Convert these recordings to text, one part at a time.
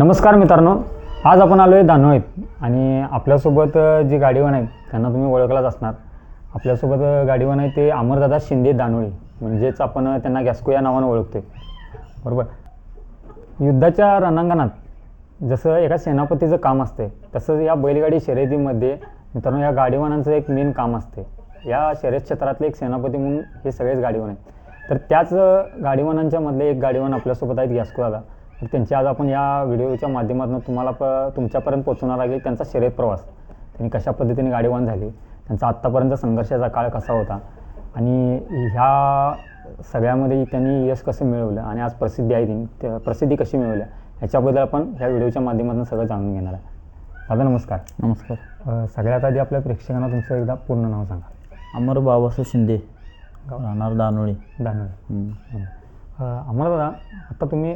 नमस्कार मित्रांनो. आज आपण आलो आहे दानोळीत आणि आपल्यासोबत जी गाडीवान आहेत त्यांना तुम्ही ओळखलाच असणार. आपल्यासोबत गाडीवान आहे ते अमरदादा शिंदे दानोळी. म्हणजेच आपण त्यांना गॅस्को या नावानं ओळखतोय. बरोबर? युद्धाच्या रणांगणात जसं एका सेनापतीचं काम असते तसंच या बैलगाडी शर्यतीमध्ये मित्रांनो या गाडीवानांचं एक मेन काम असते या शर्यत क्षेत्रातले एक सेनापती म्हणून हे सगळेच गाडीवान आहेत. तर त्याच गाडीवानांच्यामधले एक गाडीवान आपल्यासोबत आहेत गॅस्को दादा. त्यांची आज आपण या व्हिडिओच्या माध्यमातून तुम्हाला प तुमच्यापर्यंत पोहोचवणार आहे त्यांचा शर्यत प्रवास. त्यांनी कशा पद्धतीने गाडीवान झाले त्यांचा आत्तापर्यंत संघर्षाचा काळ कसा होता आणि ह्या सगळ्यामध्ये त्यांनी यश कसं मिळवलं आणि आज प्रसिद्धी आहे ती त्या प्रसिद्धी कशी मिळवल्या ह्याच्याबद्दल आपण ह्या व्हिडिओच्या माध्यमातून सगळं जाणून घेणार आहे. दादा नमस्कार. नमस्कार. सगळ्यात आधी आपल्या प्रेक्षकांना तुमचं एकदा पूर्ण नाव सांगा. अमर बाबासाहेब शिंदे राहणार दानोळी. हम्म. आम्हाला दादा आता तुम्ही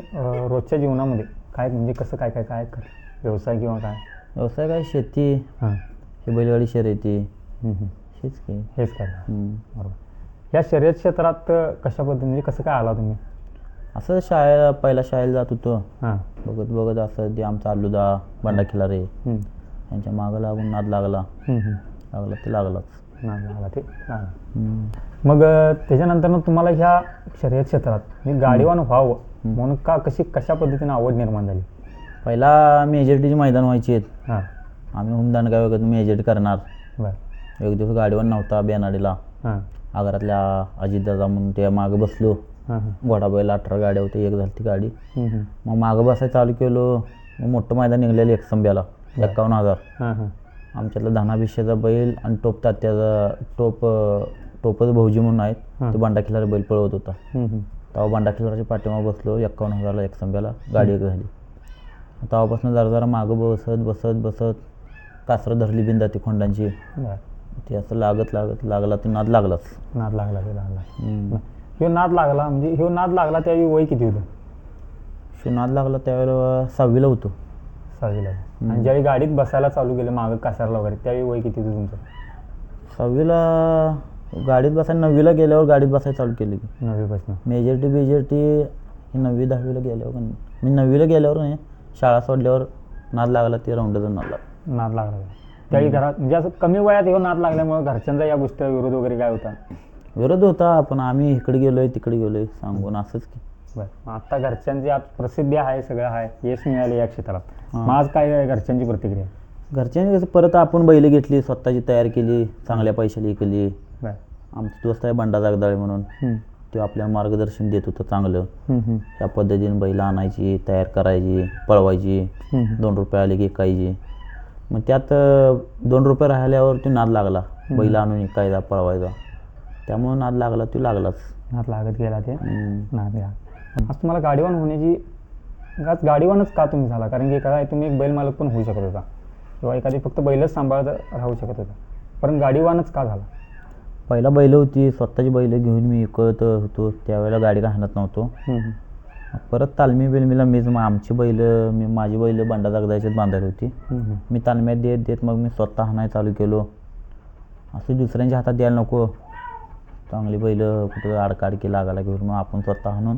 रोजच्या जीवनामध्ये काय म्हणजे कसं काय काय काय कर व्यवसाय किंवा काय? व्यवसाय काय? शेती. हां. हे बैलगाडी शर्यती. हेच काय हेच काय. बरोबर. या शर्यत क्षेत्रात कशा पद्धती म्हणजे कसं काय आला तुम्ही? असं शाळेला पहिला शाळेला जात होतो. हां. बघत बघत असं ते आमचा आलुदा बंडा खिलारे. यांच्या मागं लागून नाद लागला. लागला ते लागलाच. ते. मग त्याच्यानंतर मग तुम्हाला ह्या शर्यत क्षेत्रात म्हणजे गाडीवान व्हावं म्हणून का कशी कशा पद्धतीने आवड निर्माण झाली? पहिला मेजॉरिटीची मैदान व्हायची आहेत. हां. आम्ही होमदान काय वगैरे मेजॉरिटी करणार. बरं. एक दिवस गाडीवर नव्हता बेनाडीला. हां. आगारातल्या अजितदादा म्हणून त्या मागं बसलो. घोडाबैल अठरा गाड्या होत्या एक झाली ती गाडी. मग मागं बसायला चालू केलो. मग मोठं मैदान निघलेलं एक संब्याला एक्कावन्न हजार. आमच्यातला धनाभिषेचा बैल आणि टोप तात्याचा टोप टोपच भाऊजी म्हणून आहेत. ते बांडा खिलार बैल पळवत होता. तेव्हा बांडा खिलाराच्या पाठीमाग बसलो. एक्कावन्न हजारला एक संब्याला गाडी एक झाली. तेव्हापासून जरा जरा मागं बसत बसत बसत कासरं धरली बिंदा ती खोंडांची. ते असं लागत लागत लागला ते नाद लागलाच. नाद लागला ते लागला. ह्यो नाद लागला म्हणजे ह्यो नाद लागला त्यावेळी वय किती होतं? शो नाद लागला त्यावेळेला सहावीला होतो. सहावीला आणि ज्यावेळी गाडीत बसायला चालू केलं मागं कासारला वगैरे त्यावेळी वय किती होतं तुमचं? सहावीला गाडीत बसायला नववीला गेल्यावर गाडीत बसायला चालू केली नववीपासून. मेजॉरिटी बेजॉरिटी ही नववी दहावीला गेल्यावर नाही मी नववीला गेल्यावर नाही शाळा सोडल्यावर नाद लागला ते राऊंडचा नाद लागला. नाद लागला. त्यावेळी घरात म्हणजे असं कमी वयात ह्यो नाद लागल्यामुळे घरच्यांचा या गोष्टी विरोध वगैरे काय होता? विरोध होता पण आम्ही इकडे गेलोय तिकडे गेलोय सांगून असंच की. बरं. आता घरच्यांची आज प्रसिद्धी आहे सगळं आहे. यश मिळाले या क्षेत्रात. मग आज काय आहे घरच्यांची प्रतिक्रिया? घरच्यांनी कसं परत आपण बैल घेतली स्वतःची तयार केली चांगल्या पैशाला केली. बरं. आमचा दोस्त आहे बंडा जागदाळे म्हणून. ते आपल्याला मार्गदर्शन देत होतं चांगलं. त्या पद्धतीने बैल आणायची तयार करायची पळवायची. दोन रुपये आले की ऐकायची मग त्यात दोन रुपये राहिल्यावर तो नाद लागला. बैल आणून ऐकायचा पळवायचा. त्यामुळे नाद लागला तो लागलाच. नाद लागत गेला ते. नाद आज तुम्हाला गाडीवान होण्याची आज गाडीवानच का तुम्ही झाला? कारण की काय तुम्ही एक बैल मालक पण होऊ शकत होता. किंवा एखादी फक्त बैलच सांभाळत राहू शकत होता. पण गाडीवानच का झाला? पहिला बैल होती स्वतःची बैल घेऊन मी विकत होतो. त्यावेळेला गाडी घालत नव्हतो. परत तालमी बिलमीला मीच मग आमची बैल मी माझी बैल बंडा जागदायच्यात बांधायला होती. मी तालम्यात देत देत मग मी स्वतः हाणायला चालू केलो. असं दुसऱ्यांच्या हातात द्यायला नको. चांगली बैल कुठं आडकाडकी लागायला घेऊन मग आपण स्वतः हाणून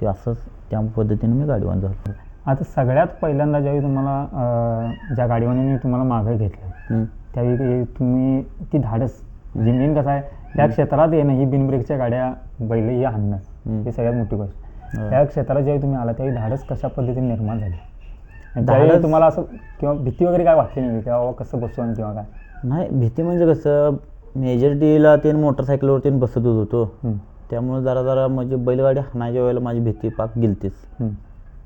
ते असंच त्या पद्धतीने मी गाडीवान झालो आता सगळ्यात पहिल्यांदा ज्यावेळी तुम्हाला ज्या गाडीवानाने तुम्हाला मागं घेतलं. त्यावेळी तुम्ही ती धाडस मेन कसं आहे त्या क्षेत्रात येणं ही बिनब्रेकच्या गाड्या बैल ही आणणं. ही सगळ्यात मोठी गोष्ट. हो. त्या क्षेत्रात ज्यावेळी तुम्ही आला त्यावेळी धाडस कशा पद्धतीने निर्माण झाली? त्यावेळी तुम्हाला असं किंवा भीती वगैरे काय वाटली नाही किंवा कसं बसू आणि किंवा काय? नाही भीती म्हणजे कसं मेजॉरिटीला ते मोटरसायकलवरती बसत होतो. हम्म, त्यामुळे जरा जरा म्हणजे बैलगाडी हाणायच्या वेळेला माझी भीती पाक गेलतीच.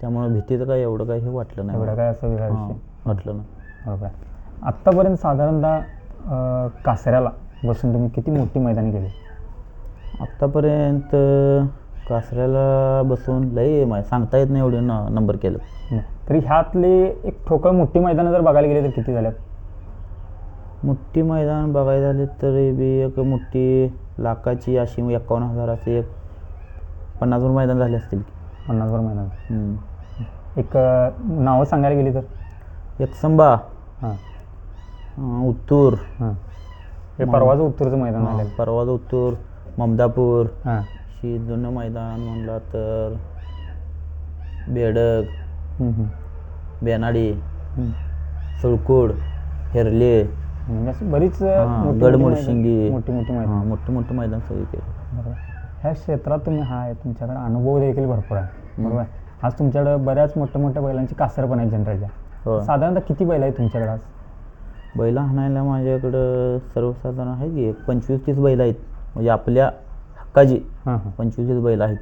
त्यामुळे भीतीचं काय एवढं काही हे वाटलं नाही. एवढा काय असं हां, वाटलं ना बरोबर. आहे. आत्तापर्यंत साधारणतः अं, कासऱ्याला बसून तुम्ही किती मोठी मैदानी केली? आत्तापर्यंत कासऱ्याला बसून लई मा- सांगता येत नाही एवढे न नंबर केलं. तरी ह्यातली एक ठोकळ मोठी मैदानं जर बघायला गेली तर किती झाल्यात? मोठी मैदान बघायला झाले तरी बी एक मोठी लाखाची अशी एकावन्न हजाराची एक पन्नासवर मैदान झाले असतील पन्नासभर मैदान. हम्म. एक अं, नावं सांगायला गेली तर? एक संबा हां. अं, उत्तूर. हां. हे परवाचं उत्तरचं मैदान झालं परवाज उत्तूर ममदापूर. हां. ही जुनं मैदान म्हणलं तर हम्म, हम्म. बेनाडी. हम्म. सुळकूड. हेरले. म्हणजे अशी बरीच मोठी- मोठी गडमुडशिंगी मैदान- मोठी मोठी मैदान. हां मोठं मोठं मैदान सगळी केलं बरोबर. ह्या क्षेत्रात तुम्ही हा आहे तुमच्याकडे अनुभव देखील भरपूर आहे. बरोबर. आहे आज तुमच्याकडे बऱ्याच मोठ्या मोठ्या बैलांची कासर पण आहेत जनरलच्या हो साधारणतः किती बैल आहेत तुमच्याकडे आज? बैल हाणायला माझ्याकडं सर्वसाधारण आहे की एक पंचवीस तीस बैल आहेत. म्हणजे आपल्या हक्काची हां हां. पंचवीस तीस बैल आहेत.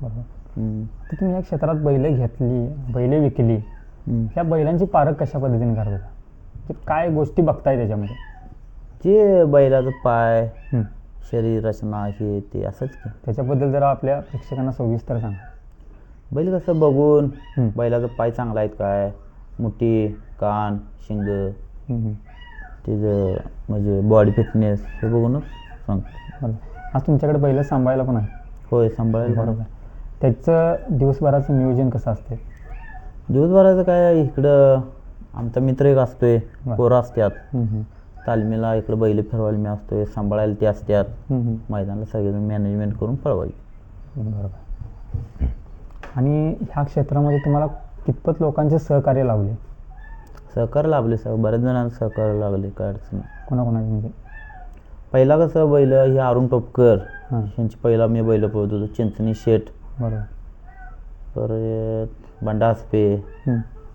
बरोबर. हम्म. तर तुम्ही या क्षेत्रात बैल घेतली बैल विकली. हम्म. ह्या बैलांची पारख कशा पद्धतीने करत? होता ते काय गोष्टी बघताय त्याच्यामध्ये? जे बैलाचं पाय. शरीर रचना हे ते असंच की. त्याच्याबद्दल जरा आपल्या प्रेक्षकांना सविस्तर सांगा. बैल कसं बघून. बैलाचं पाय चांगला आहेत काय? मुठी कान शिंग. त्याचं म्हणजे बॉडी फिटनेस हे बघूनच सांग बरोबर आज तुमच्याकडे बैल सांभाळायला पण आहे. होय सांभाळायला बरोबर. त्याचं दिवसभराचं नियोजन कसं असते दिवसभराचं काय इकडं आमचा मित्र एक असतोय. पोरं असतात. तालमीला इकडं बैल फिरवायला मी असतोय सांभाळायला ते असतात. मैदानाला सगळेजण मॅनेजमेंट करून पळवायचे बरोबर. आणि ह्या क्षेत्रामध्ये तुम्हाला कितपत लोकांचे सहकार्य लावले सहकार्य लाभले सर बऱ्याच जणांना सहकार्य लागले काय अडचण. कोणाकोणाचे म्हणजे? पहिला कसं बैल हे अरुण टोपकर यांची पहिला मी बैल पळत होतो. चिंचणी शेठ. बरोबर. परत बंडा हसपे.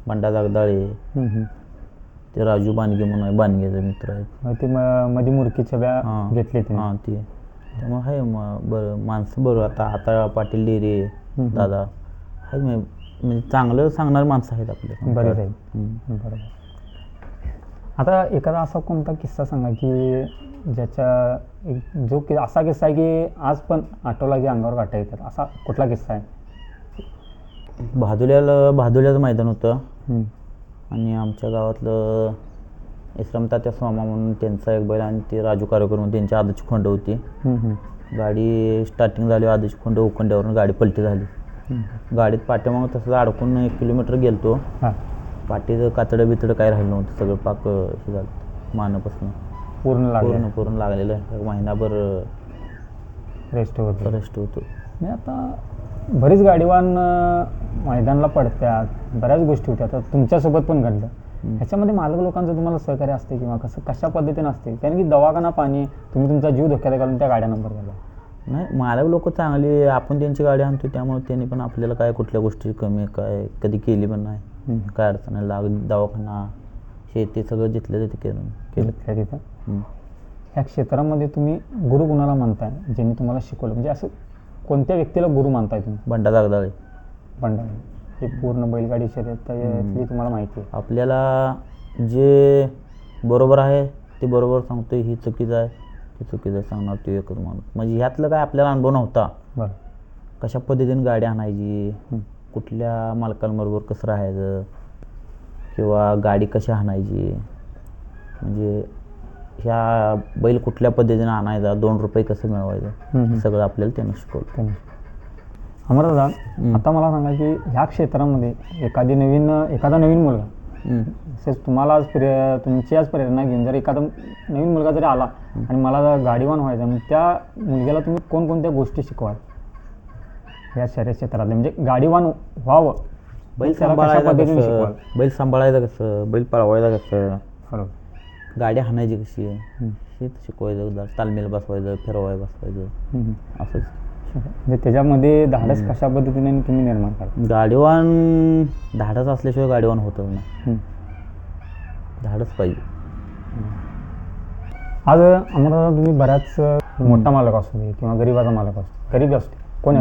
बंडा जागदाळे. ते राजू बानगे म्हणून आहे बानगेचा मित्र आहेत. मग ते म- मध्ये मुरकीच्या ब्या हां. घेतले ते हां ते. त्यामुळे आहे मग बरं माणसं बरोबर आता आता पाटील डेरे. दादा. आहे म्हणजे म्हणजे चांगलं सांगणारे माणसं आहेत आपले. बरेच आहेत. हम्म. बरोबर. आता एखादा असा कोणता किस्सा सांगा की ज्याच्या एक जो कि असा किस्सा आहे की आज पण आठवला की अंगावर काटा येतात. असा कुठला किस्सा आहे? भादुल्याला भादुल्याचं मैदान होतं. आणि आमच्या गावातलं इस्लाम तात्या स्वामा म्हणून त्यांचा एक बैल आणि ते राजू कार्यक्रम म्हणून त्यांची आदची खोंड होती. गाडी स्टार्टिंग झाली आदची खोंड उखंड्यावरून गाडी पलटी झाली. गाडीत पाठीमागं तसंच अडकून एक किलोमीटर गेलतो. पाठीचं कातडं बितडं काय राहिलं नव्हतं सगळं पाक हे झालं मानपासून. पूर्ण लागले. पूर्ण लागलेलं. महिनाभर रेस्ट होते. रेस्ट होतो. मी आता बरीच गाडीवान मैदानाला पडत्यात बऱ्याच गोष्टी होत्या आता तुमच्यासोबत पण घडलं. ह्याच्यामध्ये मालक लोकांचं तुम्हाला सहकार्य असते किंवा कसं कशा पद्धतीनं असते? कारण की दवाखाना पाणी तुम्ही तुमचा जीव धोक्यात घालून त्या गाड्या नंबर घाला नाही मालक लोक चांगली आपण त्यांची गाडी आणतो त्यामुळे त्यांनी पण आपल्याला काय कुठल्या गोष्टी कमी काय कधी केली पण नाही. काय अडचण लाग दवाखाना शेती सगळं जिथलं तिथे केलं. केलं तिथल्या तिथं. ह्या क्षेत्रामध्ये तुम्ही गुरु कुणाला मानताय ज्यांनी तुम्हाला शिकवलं. म्हणजे असं कोणत्या व्यक्तीला गुरु मानताय तुम्ही? बंडा जागदाळे बंडा. हे पूर्ण बैलगाडी शर्यत तुम्हाला माहिती आहे. आपल्याला जे बरोबर आहे ते बरोबर सांगतोय ही चुकीचं आहे ते चुकीचं आहे सांगणार तो एकच माणूस. म्हणजे ह्यातलं काय आपल्याला अनुभव नव्हता. बरं. कशा पद्धतीने गाडी आणायची. कुठल्या मालकांबरोबर कसं राहायचं किंवा गाडी कशी आणायची म्हणजे ह्या बैल कुठल्या पद्धतीने आणायचा दोन रुपये कसं मिळवायचं. सगळं आपल्याला त्यानं शिकवलं. त्यांनी अमरदादा आता मला सांगा की ह्या क्षेत्रामध्ये एखादी नवीन एखादा नवीन मुलगा. तसेच तुम्हाला आज प्रे तुमची आज प्रेरणा घेऊन जर एखादा नवीन मुलगा जरी आला आणि मला जर गाडीवान व्हायचं मग त्या मुलग्याला तुम्ही कोणकोणत्या गोष्टी शिकवाल? या शर्यत क्षेत्रातल्या म्हणजे गाडीवान व्हावं बैल सांभाळायचं कसं? बैल सांभाळायचं कसं? बैल पळवायचं कसं? बरोबर. गाडी हाणायची कशी हम्म. हे शिकवायचं तालमेल बसवायचं फिरवायला बसवायचं. असंच म्हणजे त्याच्यामध्ये धाडस कशा पद्धतीने तुम्ही निर्माण करा गाडीवान धाडस असल्याशिवाय गाडीवान होतच नाही धाडस पाहिजे आज आम्हाला तुम्ही बऱ्याच मोठा मालक असू दे किंवा गरीबाचा मालक असतो गरीब असतो कोणी.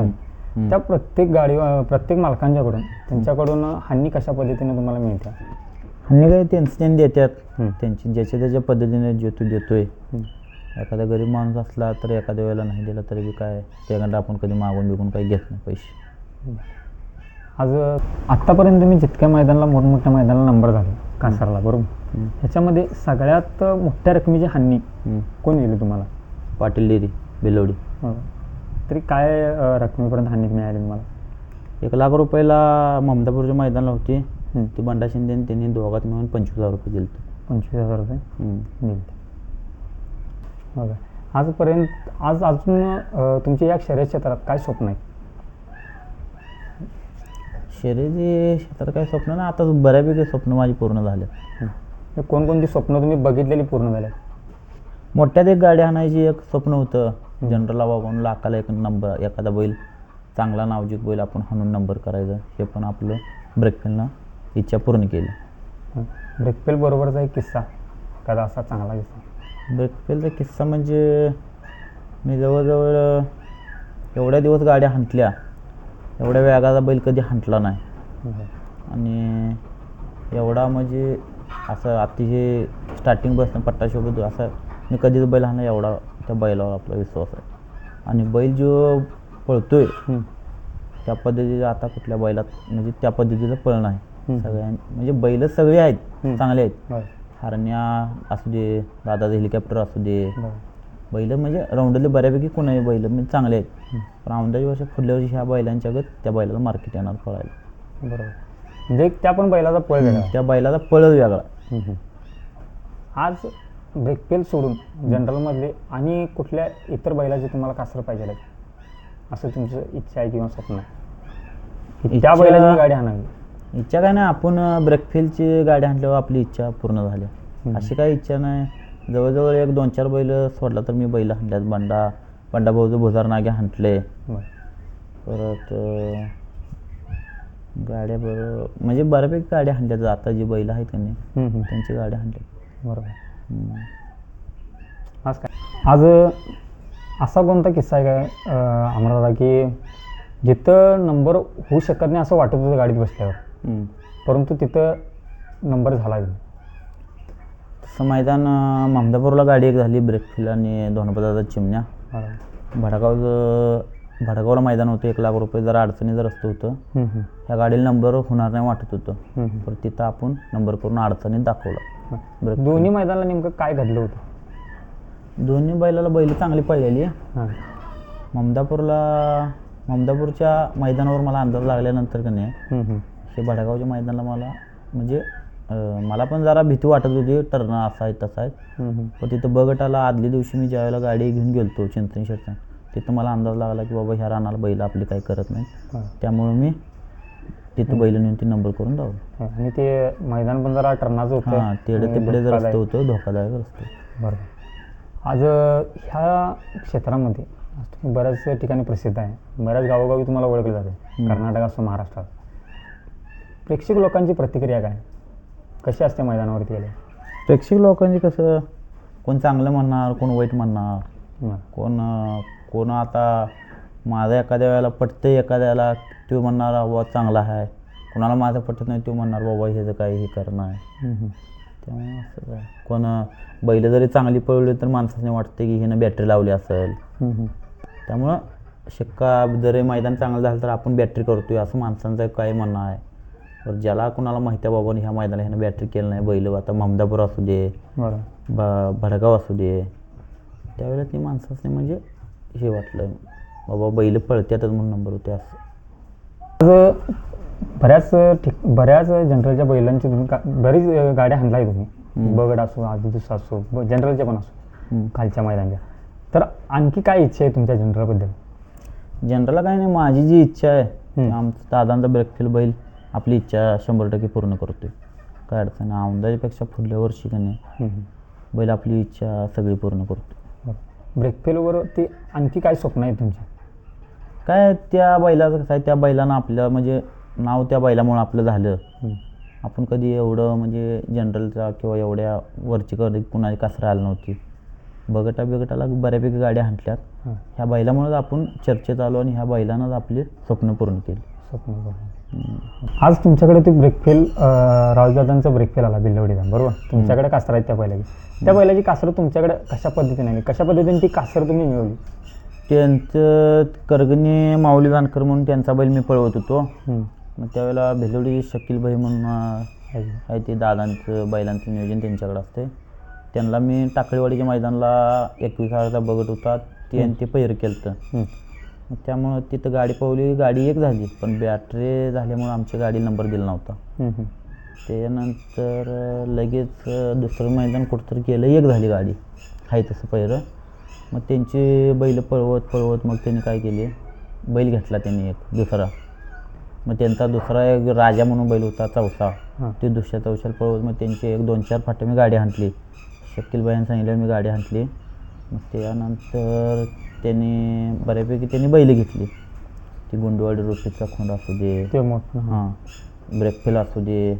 त्या प्रत्येक गाडी प्रत्येक मालकांच्याकडून त्यांच्याकडून हानी कशा पद्धतीने तुम्हाला मिळते आणि काय त्यांचं त्यांनी देतात. त्यांची ज्याच्या त्याच्या पद्धतीने जे तू देतोय. एखादा गरीब माणूस असला तर एखाद्या वेळेला नाही दिला तरी बी काय त्याकडे आपण कधी मागून बिगून काही घेत नाही पैसे आज आत्तापर्यंत तुम्ही जितक्या मैदानाला मोठमोठ्या मैदानाला नंबर झाले कासारला बरोबर. ह्याच्यामध्ये सगळ्यात मोठ्या रकमेची हानी. कोण दिली तुम्हाला पाटील डेरी बेलवडी बरोबर. तरी काय रकमेपर्यंत हानी मिळाली तुम्हाला एक लाख रुपयाला ममदापूरच्या मैदानाला होती हम्म. ती बंडा शिंदे आणि त्यांनी दोघात मिळून पंचवीस हजार रुपये दिले पंचवीस हजार रुपये दिले बघा. आजपर्यंत आज अजून अं, तुमच्या या शर्यत क्षेत्रात काय स्वप्न आहे? शर्यती क्षेत्रात काही स्वप्न ना आता बऱ्यापैकी स्वप्न माझी पूर्ण झाले हे कोणकोणती स्वप्न तुम्ही बघितलेली पूर्ण झाल्या मोठ्यात एक गाडी आणायची एक स्वप्न होतं. जनरलला वागून लाखाला एक नंबर एखादा बैल चांगला नावजिक बैल आपण हाणून नंबर करायचं. हे पण आपलं ब्रेकफेलनं इच्छा पूर्ण केली ब्रेकपेल बरोबरचा एक किस्सा एखादा असा चांगला किस्सा ब्रेकफेलचा किस्सा म्हणजे मी जवळजवळ एवढ्या दिवस गाड्या हांटल्या एवढ्या वेगाचा बैल कधी हांटला नाही. आणि एवढा म्हणजे असं अतिशय स्टार्टिंग बसणं पट्टाशोबत असं मी कधीच बैल हाणला एवढा त्या बैलावर आपला विश्वास आहे आणि बैल जो पळतोय. त्या पद्धतीचं आता कुठल्या बैलात म्हणजे त्या पद्धतीचं पळणं आहे. सगळ्यां म्हणजे बैल सगळे आहेत. चांगले आहेत. हरण्या असू दे दादाचं हेलिकॉप्टर असू दे. बैल म्हणजे राऊंडले बऱ्यापैकी कोणाही बैल म्हणजे चांगले आहेत. पण औंदाची वर्ष पुढल्या वर्षी ह्या बैलांच्या गत त्या बैलाला मार्केट येणार पळायला. बरोबर. म्हणजे त्या पण बैलाचा पळ वेगळा. त्या बैलाचा पळच वेगळा. आज ब्रेकपेल सोडून जनरलमधले आणि कुठल्या इतर बैलाचे तुम्हाला कासर पाहिजे असं तुमचं इच्छा आहे किंवा स्वप्न आहे? त्या बैलाची गाडी आणावी. इच्छा काय नाही आपण ब्रेकफेलची गाडी आणल्यावर आपली इच्छा पूर्ण झाली. अशी काही इच्छा नाही. जवळजवळ एक दोन चार बैल सोडला तर मी बैल हाणल्यात बंडा बंडा भाऊचं भुजार नागे हाणले. परत गाड्या बरं म्हणजे बऱ्यापैकी गाड्या हाणल्यात. आता जी बैल आहेत हम्म. त्यांची गाड्या हाणल्यात बरोबर. आज काय? आज असा कोणता किस्सा आहे काय अमरदादा की जिथं नंबर होऊ शकत नाही असं वाटत होतं गाडीत बसल्यावर. परंतु तिथं नंबर झाला. तसं मैदान ममदापूरला गाडी एक झाली ब्रेकफिल आणि धोनपदाचा चिमण्या. भडगावचं भडगावला मैदान होतं एक लाख रुपये जरा अडचणीचं रस्तं होतं. हम्म, हम्म. ह्या गाडीला नंबर होणार नाही वाटत होतं. पण तिथं आपण नंबर करून अडचणीत दाखवला. दोन्ही मैदानाला नेमकं काय घडलं होतं? दोन्ही बैलाला बैल चांगली पडलेली ममदापूरला ममदापूरच्या मैदानावर मला अंदाज लागल्यानंतर का नाही हे भडगावच्या मैदानाला मला म्हणजे मला पण जरा भीती वाटत होती टर्न असा आहे तसा आहे. पण तिथं बगटाला आदल्या दिवशी मी ज्यावेळेला गाडी घेऊन गेलतो चिंचणी शेटचा तिथं मला अंदाज लागला की बाबा ह्या रानाला बैल आपली काही करत नाहीत हां. त्यामुळं मी तिथं बैल नेऊन ती नंबर करून धावलो हां. आणि ते मैदान पण जरा टर्नाचं होतं हां तेडे आणि तिकडे जर. रस्ते होतं धोकादायक रस्ते बरोबर आज ह्या क्षेत्रामध्ये बऱ्याच ठिकाणी प्रसिद्ध आहे बऱ्याच गावोगावी तुम्हाला ओळखलं जाते. कर्नाटक असो महाराष्ट्रात प्रेक्षक लोकांची प्रतिक्रिया काय? कशी असते मैदानावरती गेले? प्रेक्षक लोकांनी कसं कोण चांगलं म्हणणार कोण वाईट म्हणणार. कोण कोण आता माझं एखाद्या वेळेला पटतं एखाद्याला तो म्हणणार बाबा चांगला आहे. कोणाला माझं पटत नाही तो म्हणणार बाबा ह्याचं काही हे करणं आहे. त्यामुळे असं काय. कोण बैल जरी चांगली पळवली तर माणसाने वाटते की हिनं बॅटरी लावली असेल. त्यामुळं शिक्का जरी मैदान चांगलं झालं तर आपण बॅटरी करतोय असं माणसांचं काय म्हणणं आहे. तर ज्याला कुणाला माहिती आहे बाबा ह्या मैदानाला ह्यानं बॅटरी केलं नाही बैल आता ममदापूर असू दे भडगाव असू दे त्यावेळेला ती माणसाने म्हणजे हे वाटलं बाबा बैल पळत्यातच म्हणून नंबर होते असं. बऱ्याच ठिक बऱ्याच जनरलच्या बैलांची तुम्ही बरीच गाड्या हाणलाय तुम्ही. बगड असो आदिदूस असो ब- जनरलच्या पण असो. खालच्या मैदानच्या. तर आणखी काय इच्छा आहे तुमच्या जनरलबद्दल? जनरलला काय नाही माझी जी इच्छा आहे आमचं दादांचा ब्रेकफिल बैल. आपली इच्छा शंभर टक्के पूर्ण करतोय. काय अडचण औंदाच्यापेक्षा पुढल्या वर्षी का नाही. बैल आपली इच्छा सगळी पूर्ण करतो ब्रेकफेलवर ते आणखी काय स्वप्न आहे तुमचे काय त्या बैलाचं कसं आहे त्या बैलानं आपलं म्हणजे नाव त्या बैलामुळं आपलं झालं. आपण कधी एवढं म्हणजे जनरलचा किंवा एवढ्या वरची कधी कुणाची कासरा आली नव्हती. बगटा बिगटाला बऱ्यापैकी गाड्या हांटल्यात. ह्या बैलामुळेच आपण चर्चेत आलो आणि ह्या बैलानंच आपली स्वप्न पूर्ण केली. स्वप्न बघून. आज तुमच्याकडे ते ब्रेकफेल राजदादांचा ब्रेकफेल आला बिल्लवडीचा बरोबर? तुमच्याकडे कासर आहेत त्या बैलाची त्या बैलाची कासर तुमच्याकडे कशा पद्धतीने आली? कशा पद्धतीने ती कासर तुम्ही मिळवली? त्यांचं करगणी माऊली जानकर म्हणून त्यांचा बैल मी पळवत होतो. मग त्यावेळेला भेलोडी शकील भाई म्हणून आहे. ते दादांचं बैलांचं नियोजन त्यांच्याकडे असते त्यांना मी टाकळीवाडीच्या मैदानाला एकवीस हजारचा बघत होता. ते आणि ते पैर केलं. मग त्यामुळं तिथं गाडी पवली गाडी एक झाली. पण बॅटरी झाल्यामुळं आमच्या गाडी नंबर दिला नव्हता. हम्म, हम्म. त्यानंतर अं, लगेच अं, दुसरं मैदान कुठंतरी केलं एक झाली गाडी. आहे तसं पहिलं. मग त्यांची बैल पळवत पळवत मग त्यांनी काय केले? बैल घेतला त्यांनी एक दुसरा. मग त्यांचा दुसरा एक राजा म्हणून बैल होता चौसा. हां. ते दुसऱ्या चौशाला पळवत मग त्यांची एक दोन चार फाटे मी गाडी हाणली. शकील बाईंनी सांगितलं मी गाडी हाणली. मग त्यानंतर त्यांनी बऱ्यापैकी त्यांनी बैल घेतली. ती गुंडवाडी रोटीचा खोंड असू दे. ते मोठं हां. ब्रेकफेल असू दे.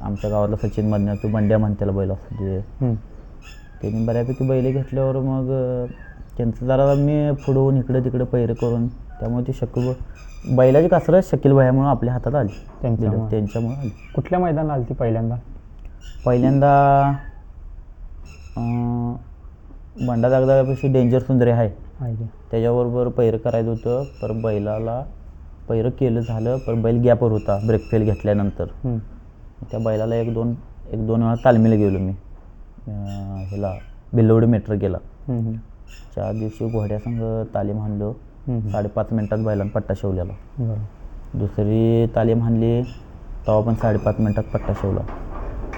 आमच्या गावातला सचिन मधनं तू बंड्या म्हणतेला बैल असू दे. त्यांनी बऱ्यापैकी बैल घेतल्यावर मग त्यांचं जरा मी पुढवून इकडं तिकडं पैरे करून त्यामुळे ती शकील बैलाची कसरत शकील भायामुळे आपल्या हातात आली. त्यांच्यामुळे. त्यांच्यामुळे आली. कुठल्या मैदानाला आली ती पहिल्यांदा पहिल्यांदा बंडा दागदापाशी डेंजर सुंदरे आहे आहे की. त्याच्याबरोबर पैरं करायचं होतं पर बैलाला पैरं केलं झालं पर बैल गॅपवर होता ब्रेक फेल घेतल्यानंतर हम्म. त्या बैलाला एक दोन एक दोन वेळा तालमीला गेलो मी अं, ह्याला बिल्लवडी मेट्रो गेला हम्म, हम्म. चार दिवशी घोड्यासंग तालीम हाणलो हम्म. साडेपाच मिनटात बैलानं पट्टा शिवलेला दुसरी तालीम हाणली तेव्हा पण साडेपाच मिनटात पट्टा शिवला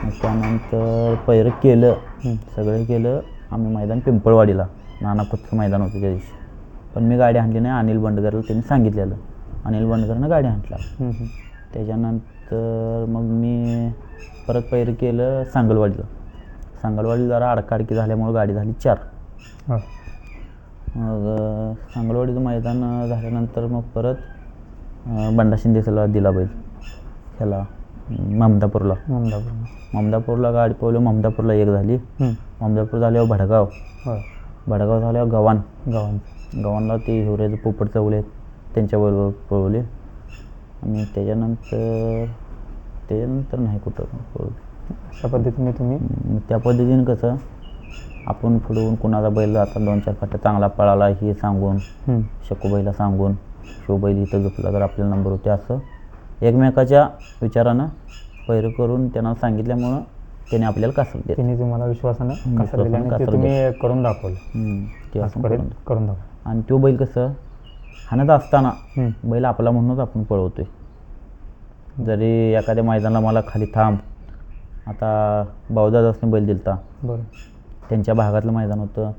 मग त्यानंतर पैरं केलं. सगळं केलं आम्ही मैदान पिंपळवाडीला. नाना कुच्चं मैदान होतं त्या दिवशी. पण मी गाडी आणली नाही अनिल बंडगरला त्यांनी सांगितलेलं. अनिल बंडगरनं गाडी आणला. त्याच्यानंतर मग मी परत पैर केलं सांगलवाडीला. सांगलवाडी जरा अडकाडकी झाल्यामुळे गाडी झाली चार. मग सांगलवाडीचं मैदान झाल्यानंतर मग परत बंडा शिंदेला दिला बैल ह्याला ममदापूरला. अहमदापूर. ममदापूरला गाडी पळवली ममदापूरला एक झाली. ममदापूर झाल्यावर भडगाव. भडगाव झाल्यावर गव्हाण. गावांत गव्हाणला ते हिवऱ्याचं पोपट चवले त्यांच्याबरोबर पळवले. आणि त्याच्यानंतर त्याच्यानंतर नाही कुठं पळवले. अशा पद्धतीने तुम्ही? त्या पद्धतीने कसं आपण पुढून कुणाचा बैल आता दोन चार फाट्या चांगला पळाला हे सांगून. शकूबाईला सांगून शिवबाईल इथं झोपला तर आपल्याला नंबर होते असं एकमेकाच्या विचारानं पैर करून त्यांना सांगितल्यामुळं त्याने आपल्याला कासर दिलं. त्यांनी तुम्हाला विश्वासानं हम्म, कसं दिलं आणि ते विश्वासानं तुम्ही करून दाखवलं. ते असं करून. करून दाखवलं. आणि तो बैल कसं हाणत असताना. बैल आपला म्हणूनच आपण पळवतोय. जरी एखाद्या मैदानाला मला खाली थांब आता बावदादासने बैल दिलता. बरं. त्यांच्या भागातलं मैदान होतं.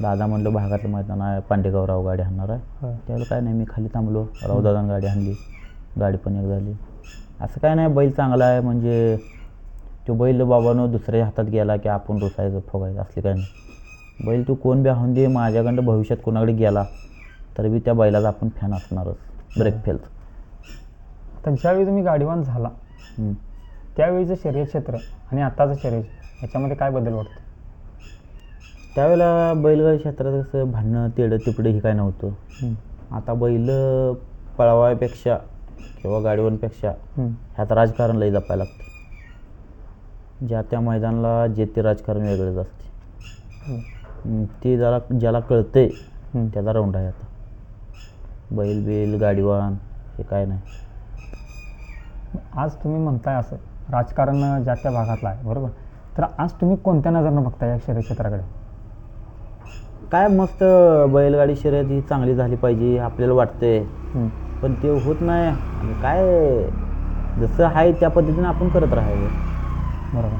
दादा म्हणलं भागातलं मैदान आहे पांडेगावराव गाडी हाणणार आहे. त्यावेळेला काय नाही मी खाली थांबलो. रावदादानं गाडी हाणली. गाडी पण एक झाली. असं काय नाही बैल चांगला आहे. म्हणजे तो बैल बाबानं दुसऱ्या हातात गेला की आपण रुसायचं फोगायचं असले काय नाही बैल तू कोण बी हाऊन दे माझ्याकडं भविष्यात कोणाकडे गेला तर बी त्या बैलाचा आपण फॅन असणारच ब्रेक फेलचं तर ज्यावेळी तुम्ही गाडीवान झाला. त्यावेळीचं शर्यत क्षेत्र आणि आत्ताचं शर्यत याच्यामध्ये काय बदल वाटतो त्यावेळेला बैलगाडी क्षेत्रात कसं भांडणं तेडं तिपडं हे काय नव्हतं. आता बैल पळवायपेक्षा किंवा गाडीवांपेक्षा हम्म. ह्यात राजकारण लई जपायला लागते ज्या त्या मैदानाला जे ते राजकारण वेगळंच असते. ते जरा ज्याला हम्म. त्याचा राऊंड आहे आता. बैल बिल गाडीवान हे काय नाही. आज तुम्ही म्हणताय असं राजकारण ज्या त्या भागातलं आहे बरोबर? तर आज तुम्ही कोणत्या नजरनं बघताय या क्षेत्राकडे? काय मस्त बैलगाडी शर्यत ही चांगली झाली पाहिजे आपल्याला हम्म. पण ते होत नाही. आणि काय जसं आहे त्या पद्धतीने आपण करत राहायचं बरोबर